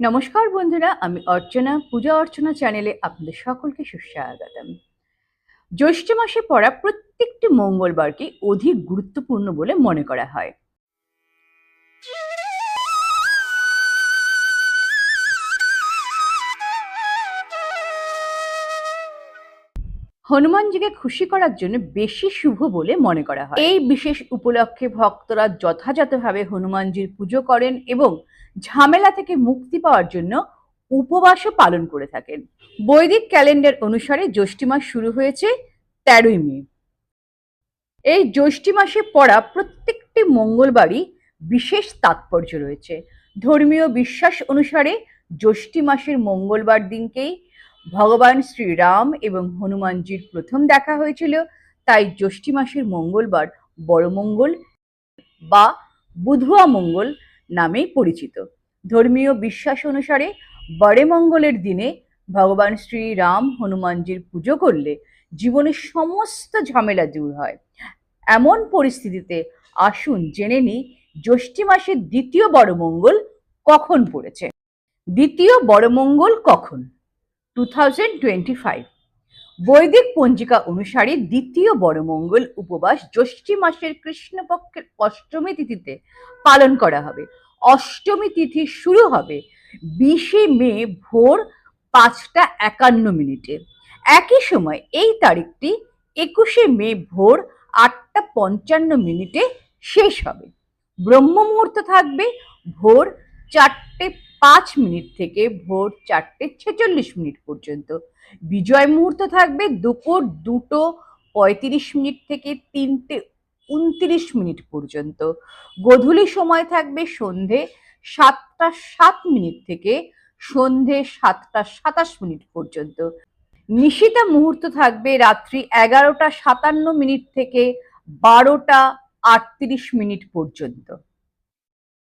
নমস্কার বন্ধুরা, আমি অর্চনা, পূজা অর্চনা চ্যানেলে আপনাদের সকলকে সুস্বাগতম। জ্যৈষ্ঠ মাসে পড়া প্রত্যেকটি মঙ্গলবারকে অধিক গুরুত্বপূর্ণ বলে মনে করা হয়। হনুমানজিকে খুশি করার জন্য বেশি শুভ বলে মনে করা হয়। এই বিশেষ উপলক্ষে ভক্তরা যথাযথভাবে হনুমানজির পুজো করেন এবং ঝামেলা থেকে মুক্তি পাওয়ার জন্য উপবাসও পালন করে থাকেন। বৈদিক ক্যালেন্ডার অনুসারে জ্যৈষ্ঠী মাস শুরু হয়েছে তেরোই মে। এই জ্যৈষ্ঠী মাসে পড়া প্রত্যেকটি মঙ্গলবারই বিশেষ তাৎপর্য রয়েছে। ধর্মীয় বিশ্বাস অনুসারে জ্যৈষ্ঠী মাসের মঙ্গলবার দিনকেই ভগবান শ্রীরাম এবং হনুমানজির প্রথম দেখা হয়েছিল। তাই জ্যৈষ্ঠী মাসের মঙ্গলবার বড় মঙ্গল বা বুধুয়া মঙ্গল নামেই পরিচিত। ধর্মীয় বিশ্বাস অনুসারে বড়ে মঙ্গলের দিনে ভগবান শ্রীরাম হনুমানজির পুজো করলে জীবনের সমস্ত ঝামেলা দূর হয়। এমন পরিস্থিতিতে আসুন জেনে নিই জ্যৈষ্ঠী মাসের দ্বিতীয় বড় মঙ্গল কখন পড়েছে। দ্বিতীয় বড় মঙ্গল কখন? টু থাউজেন্ড টোয়েন্টি ফাইভ বৈদিক পঞ্জিকা অনুসারে দ্বিতীয় বড় মঙ্গল উপবাস জ্যৈষ্ঠী মাসের কৃষ্ণপক্ষের অষ্টমী তিথিতে পালন করা হবে। অষ্টমী তিথি শুরু হবে বিশে মে ভোর পাঁচটা একান্ন মিনিটে। একই সময় এই তারিখটি একুশে মে ভোর আটটা পঞ্চান্ন মিনিটে শেষ হবে। ব্রহ্ম মুহূর্ত থাকবে ভোর চারটে পাঁচ মিনিট থেকে ভোর চারটে ছেচল্লিশ মিনিট পর্যন্ত। বিজয় মুহূর্ত থাকবে দুপুর দুটো পঁয়ত্রিশ মিনিট থেকে তিনটে উনত্রিশ মিনিট পর্যন্ত। গোধূলি সময় থাকবে সন্ধে সাতটা সাত মিনিট থেকে সন্ধে সাতটা সাতাশ মিনিট পর্যন্ত। নিশিতা মুহূর্ত থাকবে রাত্রি এগারোটা সাতান্ন মিনিট থেকে বারোটা আটত্রিশ মিনিট পর্যন্ত।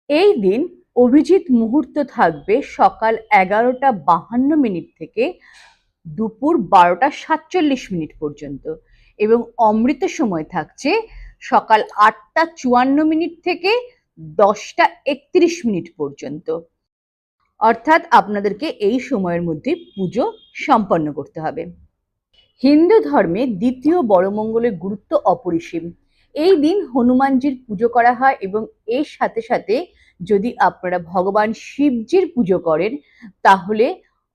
এই দিন অভিজিৎ মুহূর্ত থাকবে সকাল এগারোটা বাহান্ন মিনিট থেকে দুপুর বারোটা সাতচল্লিশ মিনিট পর্যন্ত এবং অমৃত সময় থাকছে সকাল আটটা চুয়ান্ন মিনিট থেকে দশটা একত্রিশ মিনিট পর্যন্ত। অর্থাৎ আপনাদেরকে এই সময়ের মধ্যে পুজো সম্পন্ন করতে হবে। হিন্দু ধর্মে দ্বিতীয় বড় মঙ্গলের গুরুত্ব অপরিসীম। এই দিন হনুমানজির পুজো করা হয় এবং এর সাথে সাথে যদি আপনারা ভগবান শিবজির পুজো করেন, তাহলে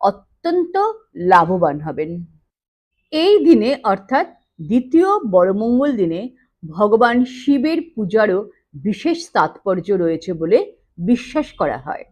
অত্যন্ত লাভবান হবেন। এই দিনে, অর্থাৎ দ্বিতীয় বড়মঙ্গল দিনে, ভগবান শিবের পূজারও বিশেষ তাৎপর্য রয়েছে বলে বিশ্বাস করা হয়।